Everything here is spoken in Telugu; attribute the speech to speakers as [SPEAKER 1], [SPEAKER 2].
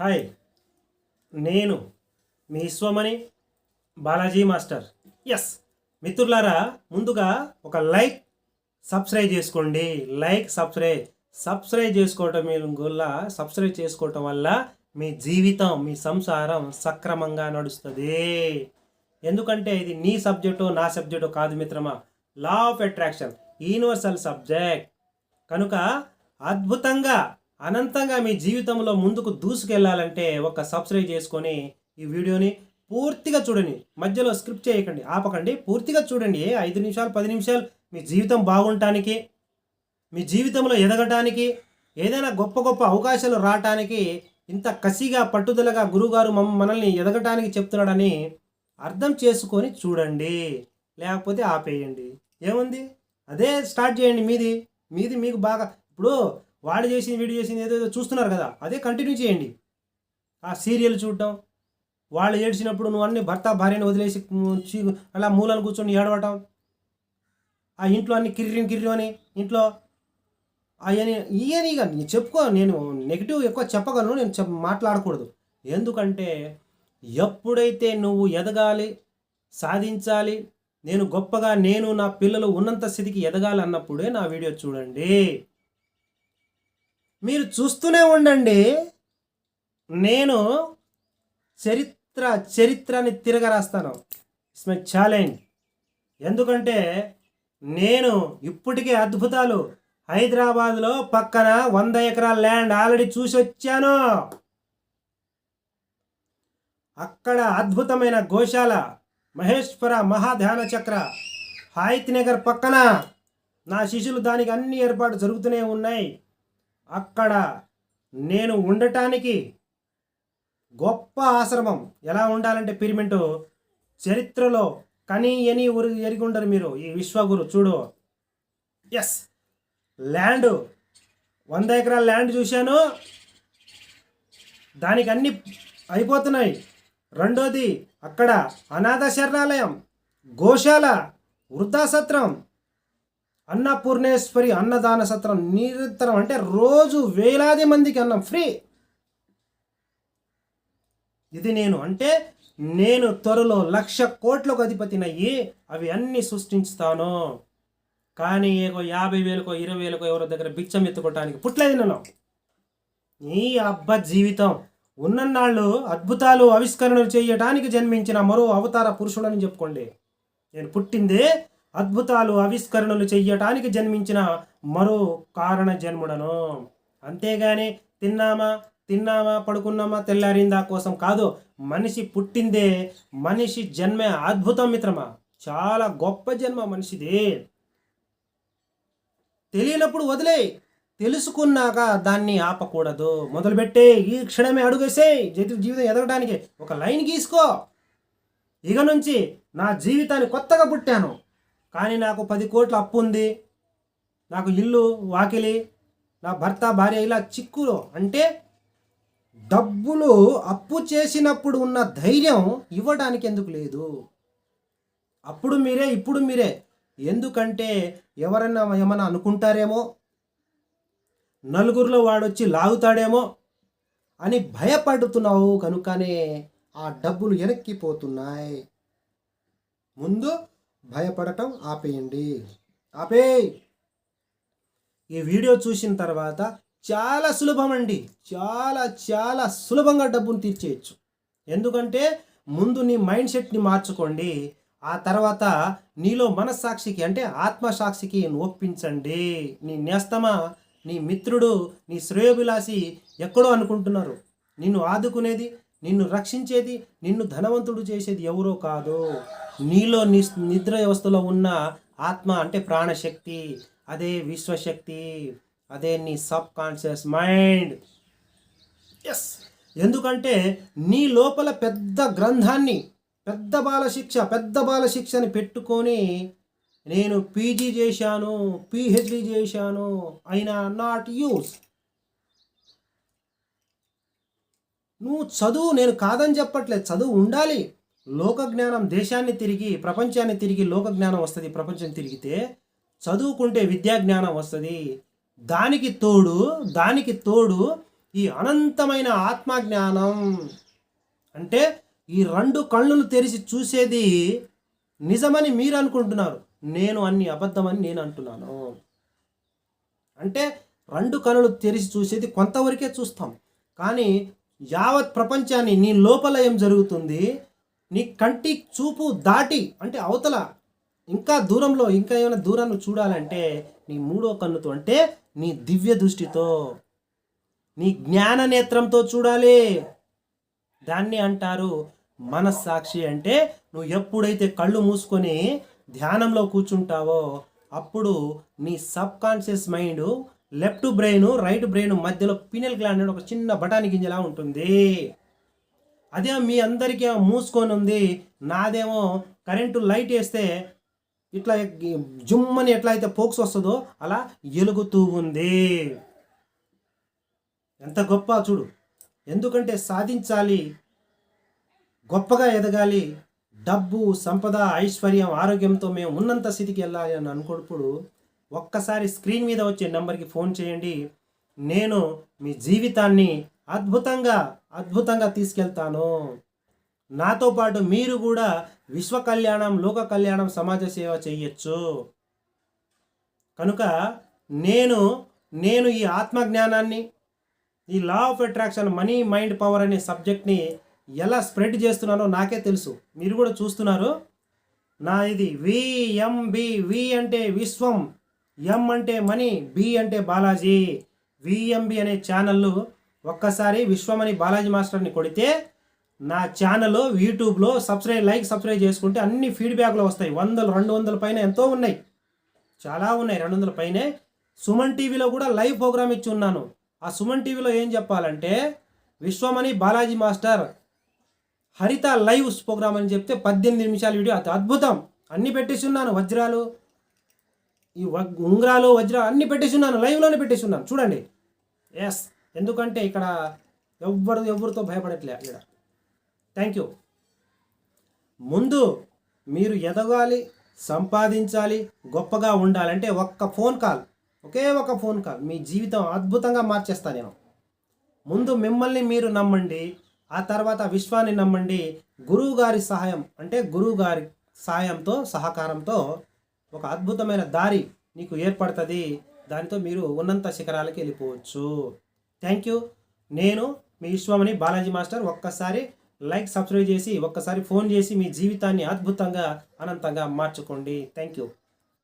[SPEAKER 1] హాయ్. నేను మీ విశ్వమణి బాలాజీ మాస్టర్. ఎస్ మిత్రులారా ముందుగా ఒక లైక్ సబ్స్క్రైబ్ చేసుకోండి. Like subscribe. సబ్స్క్రైబ్ చేసుకోవటం వల్ల సబ్స్క్రైబ్ చేసుకోవటం వల్ల మీ జీవితం మీ సంసారం సక్రమంగా నడుస్తుంది. ఎందుకంటే ఇది నీ సబ్జెక్టు నా సబ్జెక్టు కాదు మిత్రమా. Law of attraction universal subject కనుక అద్భుతంగా అనంతంగా మీ జీవితంలో ముందుకు దూసుకెళ్ళాలంటే ఒక సబ్స్క్రైబ్ చేసుకొని ఈ వీడియోని పూర్తిగా చూడండి. మధ్యలో స్క్రిప్ట్ చేయకండి ఆపకండి. పూర్తిగా చూడండి. ఐదు నిమిషాలు పది నిమిషాలు మీ జీవితం బాగుండటానికి మీ జీవితంలో ఎదగటానికి ఏదైనా గొప్ప గొప్ప అవకాశాలు రావటానికి ఇంత కసిగా పట్టుదలగా గురుగారు మమ్మ మనల్ని ఎదగటానికి చెప్తున్నాడని అర్థం చేసుకొని చూడండి. లేకపోతే ఆపేయండి. ఏముంది? అదే స్టార్ట్ చేయండి మీది. మీది మీకు బాగా ఇప్పుడు వాడు చేసింది వీడు చేసింది ఏదో చూస్తున్నారు కదా అదే కంటిన్యూ చేయండి. ఆ సీరియల్ చూడటం వాళ్ళు ఏడ్చినప్పుడు నువ్వు అన్ని భర్త భార్యని వదిలేసి అలా మూలను కూర్చొని ఏడవటం ఆ ఇంట్లో అన్ని కిర్రి కిర్రి అని ఇంట్లో అవన్నీ ఇయని ఇక నేను చెప్పుకో నేను నెగిటివ్ ఎక్కువ చెప్పగలను నేను చెప్ మాట్లాడకూడదు. ఎందుకంటే ఎప్పుడైతే నువ్వు ఎదగాలి సాధించాలి నేను గొప్పగా నేను నా పిల్లలు ఉన్నంత స్థితికి ఎదగాలి అన్నప్పుడే నా వీడియో చూడండి. మీరు చూస్తూనే ఉండండి. నేను చరిత్ర చరిత్రని తిరగరాస్తాను. ఇట్స్ మై ఛాలెంజ్ ఎందుకంటే నేను ఇప్పటికే అద్భుతాలు హైదరాబాద్లో పక్కన వంద ఎకరాల ల్యాండ్ ఆల్రెడీ చూసి వచ్చాను. అక్కడ అద్భుతమైన గోశాల మహేశ్వర మహాధ్యాన చక్ర హాయిత్ నగర్ పక్కన నా శిష్యులు దానికి అన్ని ఏర్పాటు జరుగుతూనే ఉన్నాయి. అక్కడ నేను ఉండటానికి గొప్ప ఆశ్రమం ఎలా ఉండాలంటే పిరిమింటు? చరిత్రలో కనీ ఎని ఉరి ఎరిగి ఉండరు మీరు. ఈ విశ్వగురు చూడు. ఎస్ ల్యాండ్ వంద ఎకరాల ల్యాండ్ చూశాను. దానికి అన్ని అయిపోతున్నాయి. రెండోది అక్కడ అనాథ శరణాలయం గోశాల వృద్ధాసత్రం అన్నపూర్ణేశ్వరి అన్నదాన సత్రం నిరంతరం అంటే రోజు వేలాది మందికి అన్నం ఫ్రీ. ఇది నేను అంటే నేను త్వరలో లక్ష కోట్లకు అధిపతినయ్యి అవి అన్నీ సృష్టించుతాను. కానీ ఏకో యాభై వేలకో ఇరవై వేలకో ఎవరో దగ్గర బిచ్చం ఎత్తుకోవటానికి పుట్టలేదు నేను నీ అబ్బ జీవితం. ఉన్నన్నాళ్ళు అద్భుతాలు ఆవిష్కరణలు చేయటానికి జన్మించిన మరో అవతార పురుషుడని చెప్పుకోండి. నేను పుట్టిందే అద్భుతాలు ఆవిష్కరణలు చెయ్యటానికి జన్మించిన మరో కారణ జన్ముడను. అంతేగాని తిన్నామా తిన్నామా పడుకున్నామా తెల్లారిందా కోసం కాదు మనిషి పుట్టిందే మనిషి జన్మే అద్భుతం మిత్రమా? చాలా గొప్ప జన్మ మనిషిది. తెలియనప్పుడు వదిలే తెలుసుకున్నాక దాన్ని ఆపకూడదు. మొదలుపెట్టే ఈ క్షణమే అడుగేసే జీవితం జీవితం ఎదగడానికి ఒక లైన్ గీసుకో. ఇక నుంచి నా జీవితాన్ని కొత్తగా పుట్టాను. కానీ నాకు పది కోట్ల అప్పు ఉంది. నాకు ఇల్లు వాకిలి నా భర్త భార్య ఇలా చిక్కులు. అంటే డబ్బులు అప్పు చేసినప్పుడు ఉన్న ధైర్యం ఇవ్వడానికి ఎందుకు లేదు? అప్పుడు మీరే ఇప్పుడు మీరే. ఎందుకంటే ఎవరన్నా ఏమైనా అనుకుంటారేమో? నలుగురిలో వాడొచ్చి లాగుతాడేమో? అని భయపడుతున్నావు కనుకనే ఆ డబ్బులు వెనక్కిపోతున్నాయి ముందు భయపడటం ఆపేయండి. ఆపేయ్! ఈ వీడియో చూసిన తర్వాత చాలా సులభం అండి చాలా చాలా సులభంగా డబ్బును తీర్చేయచ్చు. ఎందుకంటే ముందు నీ మైండ్ సెట్ని మార్చుకోండి. ఆ తర్వాత నీలో మనస్సాక్షికి అంటే ఆత్మసాక్షికి ఒప్పించండి. నీ నేస్తమా నీ మిత్రుడు నీ శ్రేయోభిలాషి ఎక్కడో అనుకుంటున్నారు. నిన్ను ఆదుకునేది నిన్ను రక్షించేది నిన్ను ధనవంతుడు చేసేది ఎవరో కాదు. నీలో ని నిద్ర వ్యవస్థలో ఉన్న ఆత్మ అంటే ప్రాణశక్తి అదే విశ్వశక్తి అదే నీ సబ్ కాన్షియస్ మైండ్. ఎస్ ఎందుకంటే నీ లోపల పెద్ద గ్రంథాన్ని పెద్ద బాలశిక్ష పెద్ద బాలశిక్షని పెట్టుకొని నేను పీజీ చేశాను పీహెచ్డీ చేశాను అయినా నాట్ యూస్ నువ్వు చదువు నేను కాదని చెప్పట్లేదు. చదువు ఉండాలి. లోక జ్ఞానం దేశాన్ని తిరిగి ప్రపంచాన్ని తిరిగి లోక జ్ఞానం వస్తుంది. ప్రపంచం తిరిగితే చదువుకుంటే విద్యా జ్ఞానం వస్తుంది. దానికి తోడు దానికి తోడు ఈ అనంతమైన ఆత్మజ్ఞానం అంటే ఈ రెండు కళ్ళను తెరిచి చూసేది నిజమని మీరు అనుకుంటున్నారు. నేను అన్ని అబద్ధమని నేను అంటున్నాను. అంటే రెండు కళ్ళు తెరిచి చూసేది కొంతవరకే చూస్తాం. కానీ యావత్ ప్రపంచాన్ని నీ లోపల ఏం జరుగుతుంది? నీ కంటి చూపు దాటి అంటే అవతల ఇంకా దూరంలో ఇంకా ఏమైనా దూరాన్ని చూడాలంటే నీ మూడో కన్నుతో అంటే నీ దివ్య దృష్టితో నీ జ్ఞాన నేత్రంతో చూడాలి. దాన్ని అంటారు మనస్సాక్షి అంటే నువ్వు ఎప్పుడైతే కళ్ళు మూసుకొని ధ్యానంలో కూర్చుంటావో అప్పుడు నీ subconscious mind left brain right brain మధ్యలో పినల్ గ్లాండ్ అనే ఒక చిన్న బటాని గింజలా ఉంటుంది. అదే మీ అందరికీ ఏమో మూసుకొని ఉంది. నాదేమో కరెంటు లైట్ వేస్తే ఇట్లా జుమ్మని ఎట్లా అయితే పోక్స్ వస్తుందో అలా ఎలుగుతూ ఉంది. ఎంత గొప్ప చూడు. ఎందుకంటే సాధించాలి గొప్పగా ఎదగాలి డబ్బు సంపద ఐశ్వర్యం ఆరోగ్యంతో మేము ఉన్నంత స్థితికి వెళ్ళాలి అని అనుకున్నప్పుడు ఒక్కసారి స్క్రీన్ మీద వచ్చే నెంబర్కి ఫోన్ చేయండి. నేను మీ జీవితాన్ని అద్భుతంగా అద్భుతంగా తీసుకెళ్తాను. నాతో పాటు మీరు కూడా విశ్వ కళ్యాణం లోక కళ్యాణం సమాజ సేవ చేయొచ్చు. కనుక నేను నేను ఈ ఆత్మజ్ఞానాన్ని ఈ law of attraction money mind power అనే సబ్జెక్ట్ని ఎలా స్ప్రెడ్ చేస్తున్నానో నాకే తెలుసు. మీరు కూడా చూస్తున్నారు. నా ఇది విఎంబి వి అంటే విశ్వం. ఎం అంటే మనీ బి అంటే బాలాజీ. విఎంబి అనే ఛానల్లో ఒక్కసారి విశ్వమణి బాలాజీ మాస్టర్ని కొడితే నా ఛానల్ యూట్యూబ్లో సబ్స్క్రైబ్ లైక్ సబ్స్క్రైబ్ చేసుకుంటే అన్ని ఫీడ్బ్యాక్లు వస్తాయి. వందలు రెండు వందల పైన ఎంతో ఉన్నాయి. చాలా ఉన్నాయి రెండు వందల పైనే. సుమన్ టీవీలో కూడా లైవ్ ప్రోగ్రామ్ ఇచ్చి ఉన్నాను. ఆ సుమన్ టీవీలో ఏం చెప్పాలంటే Vishwamani Balaji master Haritha live program అని చెప్తే పద్దెనిమిది నిమిషాల వీడియో. అది అద్భుతం. అన్ని పెట్టేసి ఉన్నాను. వజ్రాలు ఈ ఉంగరాలు వజ్రాలు అన్ని పెట్టేసి ఉన్నాను లైవ్లోనే పెట్టేసి ఉన్నాను చూడండి. ఎస్ ఎందుకంటే ఇక్కడ ఎవ్వరు ఎవరితో భయపడట్లే ఇక్కడ. థ్యాంక్ యూ ముందు మీరు ఎదగాలి సంపాదించాలి గొప్పగా ఉండాలంటే ఒక్క ఫోన్ కాల్ ఒకే ఒక ఫోన్ కాల్ మీ జీవితం అద్భుతంగా మార్చేస్తా నేను. ముందు మిమ్మల్ని మీరు నమ్మండి ఆ తర్వాత విశ్వాన్ని నమ్మండి గురువు గారి సహాయం అంటే గురువు గారి సహాయంతో సహకారంతో ఒక అద్భుతమైన దారి నీకు ఏర్పడుతుంది. దానితో మీరు ఉన్నంత శిఖరాలకి వెళ్ళిపోవచ్చు. థ్యాంక్ యూ నేను మీ విశ్వమని బాలాజీ మాస్టర్. ఒక్కసారి లైక్ సబ్స్క్రైబ్ చేసి ఒక్కసారి ఫోన్ చేసి మీ జీవితాన్ని అద్భుతంగా అనంతంగా మార్చుకోండి. Thank you